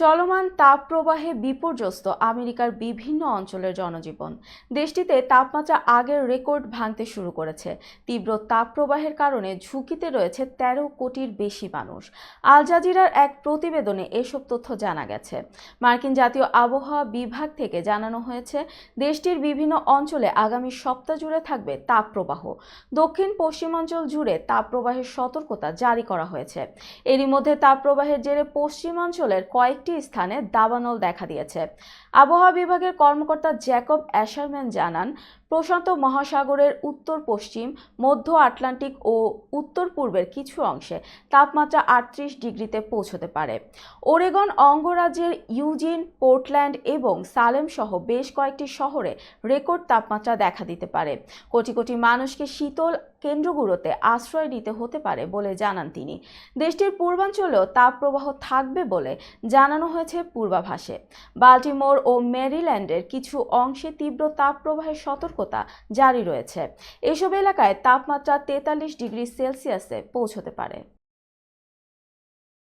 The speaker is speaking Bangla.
চলমান তাপপ্রবাহে বিপর্যস্ত আমেরিকার বিভিন্ন অঞ্চলের জনজীবন। দেশটিতে তাপমাত্রা আগের রেকর্ড ভাঙতে শুরু করেছে। তীব্র তাপপ্রবাহের কারণে ঝুঁকিতে রয়েছে তেরো কোটির বেশি মানুষ। আল জাজিরার এক প্রতিবেদনে এসব তথ্য জানা গেছে। মার্কিন জাতীয় আবহাওয়া বিভাগ থেকে জানানো হয়েছে, দেশটির বিভিন্ন অঞ্চলে আগামী সপ্তাহ জুড়ে থাকবে তাপপ্রবাহ। দক্ষিণ পশ্চিমাঞ্চল জুড়ে তাপপ্রবাহের সতর্কতা জারি করা হয়েছে। এরই মধ্যে তাপপ্রবাহের জেরে পশ্চিমাঞ্চলের কয়েকটি স্থানে দাবানল দেখা দিয়েছে। আবহাওয়া বিভাগের কর্মকর্তা জ্যাকব অ্যাশারম্যান জানান প্রশান্ত মহাসাগরের উত্তর পশ্চিম, মধ্য আটলান্টিক ও উত্তর পূর্বের কিছু অংশে তাপমাত্রা আটত্রিশ ডিগ্রিতে পৌঁছতে পারে। ওরেগন অঙ্গরাজ্যের ইউজিন, পোর্টল্যান্ড এবং সালেম সহ বেশ কয়েকটি শহরে রেকর্ড তাপমাত্রা দেখা দিতে পারে। কোটি কোটি মানুষকে শীতল কেন্দ্রগুলোতে আশ্রয় নিতে হতে পারে বলে জানান তিনি। দেশটির পূর্বাঞ্চলেও তাপপ্রবাহ থাকবে বলে জানানো হয়েছে পূর্বাভাসে। বাল্টিমোর ও মেরিল্যান্ডের কিছু অংশে তীব্র তাপপ্রবাহের সতর্কতা জারি রয়েছে। এসব এলাকায় তাপমাত্রা তেতাল্লিশ ডিগ্রি সেলসিয়াসে পৌঁছতে পারে।